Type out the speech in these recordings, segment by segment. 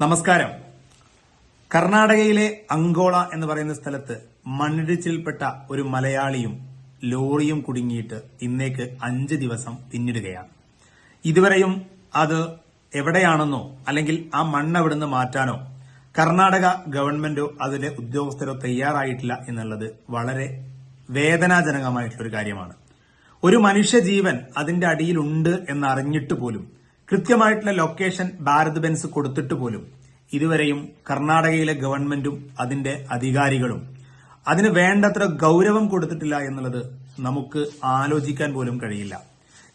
നമസ്കാരം. കർണാടകയിലെ അങ്കോള എന്ന് പറയുന്ന സ്ഥലത്ത് മണ്ണിടിച്ചിൽപ്പെട്ട ഒരു മലയാളിയും ലോറിയും കുടുങ്ങിയിട്ട് ഇന്നേക്ക് അഞ്ച് ദിവസം പിന്നിടുകയാണ്. ഇതുവരെയും അത് എവിടെയാണെന്നോ അല്ലെങ്കിൽ ആ മണ്ണ് അവിടുന്ന് മാറ്റാനോ കർണാടക ഗവൺമെന്റോ അതിലെ ഉദ്യോഗസ്ഥരോ തയ്യാറായിട്ടില്ല എന്നുള്ളത് വളരെ വേദനാജനകമായിട്ടുള്ള ഒരു കാര്യമാണ്. ഒരു മനുഷ്യജീവൻ അതിന്റെ അടിയിലുണ്ട് എന്നറിഞ്ഞിട്ട് പോലും കൃത്യമായിട്ടുള്ള ലൊക്കേഷൻ ഭാരത് ബെൻസ് കൊടുത്തിട്ട് പോലും ഇതുവരെയും കർണാടകയിലെ ഗവൺമെന്റും അതിന്റെ അധികാരികളും അതിന് വേണ്ടത്ര ഗൗരവം കൊടുത്തിട്ടില്ല എന്നുള്ളത് നമുക്ക് ആലോചിക്കാൻ പോലും കഴിയില്ല.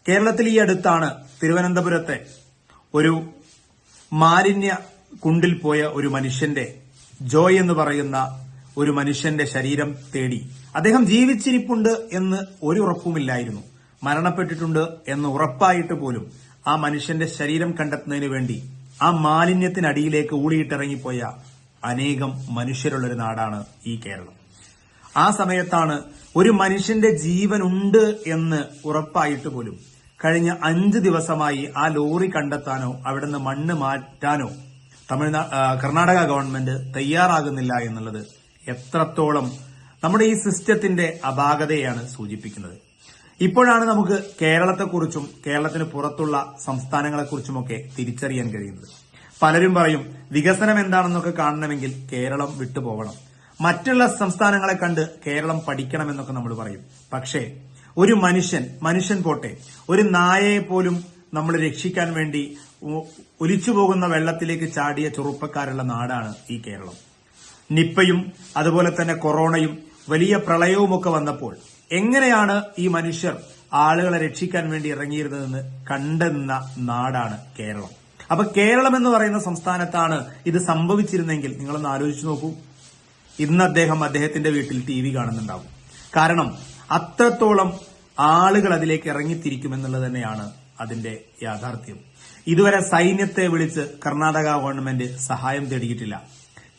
കേരളത്തിൽ ഈ അടുത്താണ് തിരുവനന്തപുരത്തെ ഒരു മാലിന്യ കുണ്ടിൽ പോയ ഒരു മനുഷ്യന്റെ ജോയ് എന്ന് പറയുന്ന ഒരു മനുഷ്യന്റെ ശരീരം തേടി. അദ്ദേഹം ജീവിച്ചിരിപ്പുണ്ട് എന്ന് ഒരു ഉറപ്പുമില്ലായിരുന്നു. മരണപ്പെട്ടിട്ടുണ്ട് എന്ന് ഉറപ്പായിട്ട് പോലും ആ മനുഷ്യന്റെ ശരീരം കണ്ടെത്തുന്നതിന് വേണ്ടി ആ മാലിന്യത്തിനടിയിലേക്ക് ഊളിയിട്ടിറങ്ങിപ്പോയ അനേകം മനുഷ്യരുള്ളൊരു നാടാണ് ഈ കേരളം. ആ സമയത്താണ് ഒരു മനുഷ്യന്റെ ജീവനുണ്ട് എന്ന് ഉറപ്പായിട്ട് പോലും കഴിഞ്ഞ അഞ്ച് ദിവസമായി ആ ലോറി കണ്ടെത്താനോ അവിടുന്ന് മണ്ണ് മാറ്റാനോ തമിഴ്നാ കർണാടക ഗവൺമെന്റ് തയ്യാറാകുന്നില്ല എന്നുള്ളത് എത്രത്തോളം നമ്മുടെ ഈ സിസ്റ്റത്തിന്റെ അപാകതയാണ് സൂചിപ്പിക്കുന്നത്. ഇപ്പോഴാണ് നമുക്ക് കേരളത്തെക്കുറിച്ചും കേരളത്തിന് പുറത്തുള്ള സംസ്ഥാനങ്ങളെക്കുറിച്ചുമൊക്കെ തിരിച്ചറിയാൻ കഴിയുന്നത്. പലരും പറയും വികസനം എന്താണെന്നൊക്കെ കാണണമെങ്കിൽ കേരളം വിട്ടുപോകണം. മറ്റുള്ള സംസ്ഥാനങ്ങളെ കണ്ട് കേരളം പഠിക്കണമെന്നൊക്കെ നമ്മൾ പറയും. പക്ഷേ ഒരു മനുഷ്യൻ മനുഷ്യൻ പോട്ടെ ഒരു നായയെ പോലും നമ്മൾ രക്ഷിക്കാൻ വേണ്ടി ഒലിച്ചു പോകുന്ന വെള്ളത്തിലേക്ക് ചാടിയ ചെറുപ്പക്കാരുള്ള നാടാണ് ഈ കേരളം. നിപ്പയും അതുപോലെ തന്നെ കൊറോണയും വലിയ പ്രളയവുമൊക്കെ വന്നപ്പോൾ എങ്ങനെയാണ് ഈ മനുഷ്യർ ആളുകളെ രക്ഷിക്കാൻ വേണ്ടി ഇറങ്ങിയിരുന്നതെന്ന് കണ്ടെന്ന നാടാണ് കേരളം. അപ്പൊ കേരളം എന്ന് പറയുന്ന സംസ്ഥാനത്താണ് ഇത് സംഭവിച്ചിരുന്നെങ്കിൽ നിങ്ങളൊന്ന് ആലോചിച്ചു നോക്കൂ. ഇന്ന് അദ്ദേഹം അദ്ദേഹത്തിന്റെ വീട്ടിൽ ടി വി കാണുന്നുണ്ടാവും. കാരണം അത്രത്തോളം ആളുകൾ അതിലേക്ക് ഇറങ്ങിത്തിരിക്കുമെന്നുള്ളത് തന്നെയാണ് അതിന്റെ യാഥാർത്ഥ്യം. ഇതുവരെ സൈന്യത്തെ വിളിച്ച് കർണാടക ഗവൺമെന്റ് സഹായം തേടിയിട്ടില്ല.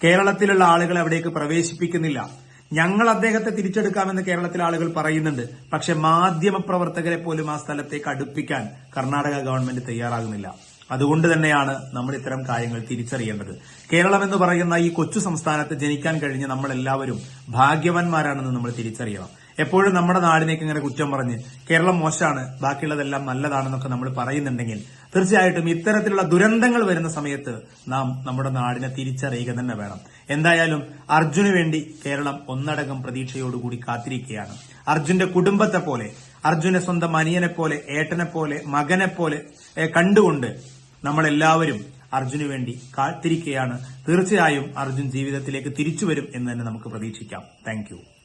കേരളത്തിലുള്ള ആളുകൾ അവിടേക്ക് പ്രവേശിപ്പിക്കുന്നില്ല. ഞങ്ങൾ അദ്ദേഹത്തെ തിരിച്ചെടുക്കാമെന്ന് കേരളത്തിലെ ആളുകൾ പറയുന്നുണ്ട്. പക്ഷെ മാധ്യമപ്രവർത്തകരെ പോലും ആ സ്ഥലത്തേക്ക് അടുപ്പിക്കാൻ കർണാടക ഗവൺമെന്റ് തയ്യാറാകുന്നില്ല. അതുകൊണ്ട് തന്നെയാണ് നമ്മൾ ഇത്തരം കാര്യങ്ങൾ തിരിച്ചറിയേണ്ടത്. കേരളം എന്ന് പറയുന്ന ഈ കൊച്ചു സംസ്ഥാനത്ത് ജനിക്കാൻ കഴിഞ്ഞ നമ്മളെല്ലാവരും ഭാഗ്യവാന്മാരാണെന്ന് നമ്മൾ തിരിച്ചറിയണം. എപ്പോഴും നമ്മുടെ നാടിനേക്ക് ഇങ്ങനെ കുറ്റം പറഞ്ഞ് കേരളം മോശമാണ് ബാക്കിയുള്ളതെല്ലാം നല്ലതാണെന്നൊക്കെ നമ്മൾ പറയുന്നുണ്ടെങ്കിൽ തീർച്ചയായിട്ടും ഇത്തരത്തിലുള്ള ദുരന്തങ്ങൾ വരുന്ന സമയത്ത് നാം നമ്മുടെ നാടിനെ തിരിച്ചറിയുക തന്നെ വേണം. എന്തായാലും അർജുന് വേണ്ടി കേരളം ഒന്നടങ്കം പ്രതീക്ഷയോടുകൂടി കാത്തിരിക്കുകയാണ്. അർജുന്റെ കുടുംബത്തെ പോലെ അർജുന്റെ സ്വന്തം അനിയനെ പോലെ ഏട്ടനെ പോലെ മകനെ പോലെ കണ്ടുകൊണ്ട് നമ്മളെല്ലാവരും അർജുന് വേണ്ടി കാത്തിരിക്കുകയാണ്. തീർച്ചയായും അർജുൻ ജീവിതത്തിലേക്ക് തിരിച്ചു വരും എന്ന് തന്നെ നമുക്ക് പ്രതീക്ഷിക്കാം. താങ്ക്